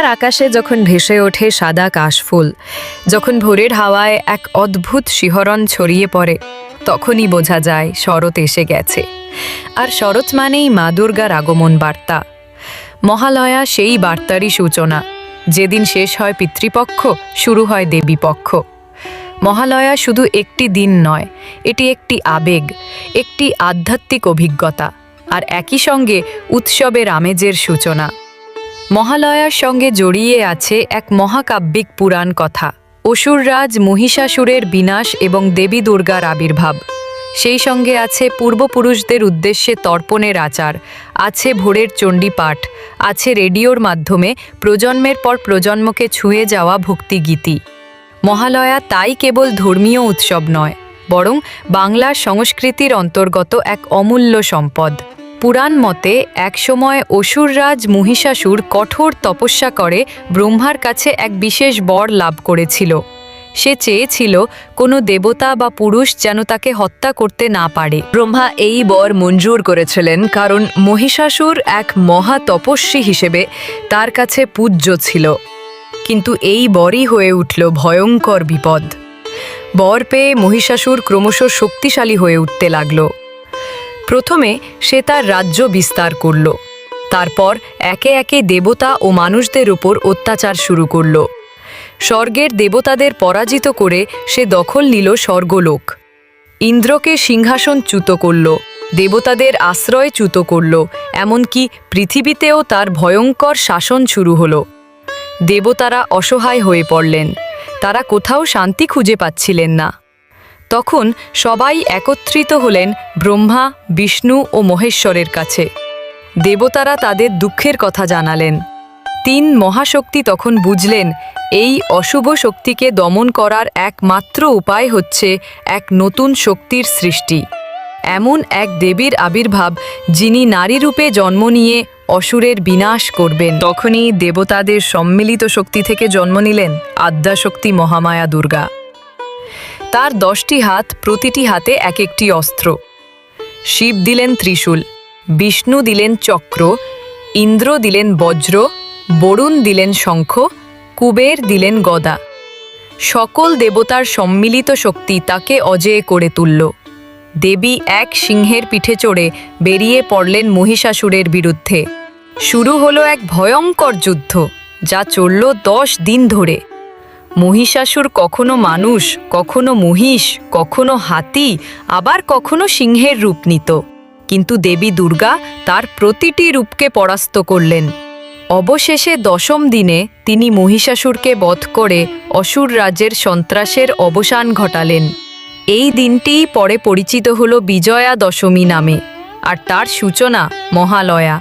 কলকাতার আকাশে যখন ভেসে ওঠে সাদা কাশফুল, যখন ভোরের হাওয়ায় এক অদ্ভুত শিহরণ ছড়িয়ে পড়ে, তখনই বোঝা যায় শরৎ এসে গেছে। আর শরৎ মানেই মা দুর্গার আগমন বার্তা। মহালয়া সেই বার্তারই সূচনা। যেদিন শেষ হয় পিতৃপক্ষ, শুরু হয় দেবীপক্ষ। মহালয়া শুধু একটি দিন নয়, এটি একটি আবেগ, একটি আধ্যাত্মিক অভিজ্ঞতা, আর একই সঙ্গে উৎসবের আমেজের সূচনা। মহালয়ার সঙ্গে জড়িয়ে আছে এক মহাকাব্যিক পুরাণ কথা, অসুররাজ মহিষাসুরের বিনাশ এবং দেবী দুর্গার আবির্ভাব। সেই সঙ্গে আছে পূর্বপুরুষদের উদ্দেশ্যে তর্পণের আচার, আছে ভোরের চণ্ডীপাঠ, আছে রেডিওর মাধ্যমে প্রজন্মের পর প্রজন্মকে ছুঁয়ে যাওয়া ভক্তিগীতি। মহালয়া তাই কেবল ধর্মীয় উৎসব নয়, বরং বাংলার সংস্কৃতির অন্তর্গত এক অমূল্য সম্পদ। পুরাণ মতে, একসময় অসুররাজ মহিষাসুর কঠোর তপস্যা করে ব্রহ্মার কাছে এক বিশেষ বর লাভ করেছিল। সে চেয়েছিল কোনো দেবতা বা পুরুষ যেন তাকে হত্যা করতে না পারে। ব্রহ্মা এই বর মঞ্জুর করেছিলেন কারণ মহিষাসুর এক মহা তপস্বী হিসেবে তার কাছে পূজ্য ছিল। কিন্তু এই বরই হয়ে উঠল ভয়ঙ্কর বিপদ। বর পেয়ে মহিষাসুর ক্রমশ শক্তিশালী হয়ে উঠতে লাগল। প্রথমে সে তার রাজ্য বিস্তার করল। তারপর একে একে দেবতা ও মানুষদের উপর অত্যাচার শুরু করল। স্বর্গের দেবতাদের পরাজিত করে সে দখল নিল স্বর্গলোক। ইন্দ্রকে সিংহাসন চ্যুত করল, দেবতাদের আশ্রয় চ্যুত করল, এমনকি পৃথিবীতেও তার ভয়ঙ্কর শাসন শুরু হল। দেবতারা অসহায় হয়ে পড়লেন, তারা কোথাও শান্তি খুঁজে পাচ্ছিলেন না। তখন সবাই একত্রিত হলেন ব্রহ্মা, বিষ্ণু ও মহেশ্বরের কাছে। দেবতারা তাদের দুঃখের কথা জানালেন। তিন মহাশক্তি তখন বুঝলেন, এই অশুভ শক্তিকে দমন করার একমাত্র উপায় হচ্ছে এক নতুন শক্তির সৃষ্টি। এমন এক দেবীর আবির্ভাব যিনি নারী রূপে জন্ম নিয়ে অসুরের বিনাশ করবেন। তখনই দেবতাদের সম্মিলিত শক্তি থেকে জন্ম নিলেন আদ্যাশক্তি মহামায়া দুর্গা। তার দশটি হাত প্রতিটি হাতে এক একটি অস্ত্র। শিব দিলেন ত্রিশূল, বিষ্ণু দিলেন চক্র, ইন্দ্র দিলেন বজ্র, বরুণ দিলেন শঙ্খ, কুবের দিলেন গদা। সকল দেবতার সম্মিলিত শক্তি তাকে অজেয় করে তুলল। দেবী এক সিংহের পিঠে চড়ে বেরিয়ে পড়লেন মহিষাসুরের বিরুদ্ধে। শুরু হলো এক ভয়ঙ্কর যুদ্ধ, যা চলল দশ দিন ধরে। মহিষাসুর কখনো মানুষ, কখনো মহিষ, কখনো হাতি, আবার কখনো সিংহের রূপ নিত। কিন্তু দেবী দুর্গা তার প্রতিটি রূপকে পরাস্ত করলেন। অবশেষে দশম দিনে তিনি মহিষাসুরকে বধ করে অসুর রাজ্যের সন্ত্রাসের অবসান ঘটালেন। এই দিনটিই পরে পরিচিত হল বিজয়া দশমী নামে, আর তার সূচনা মহালয়া।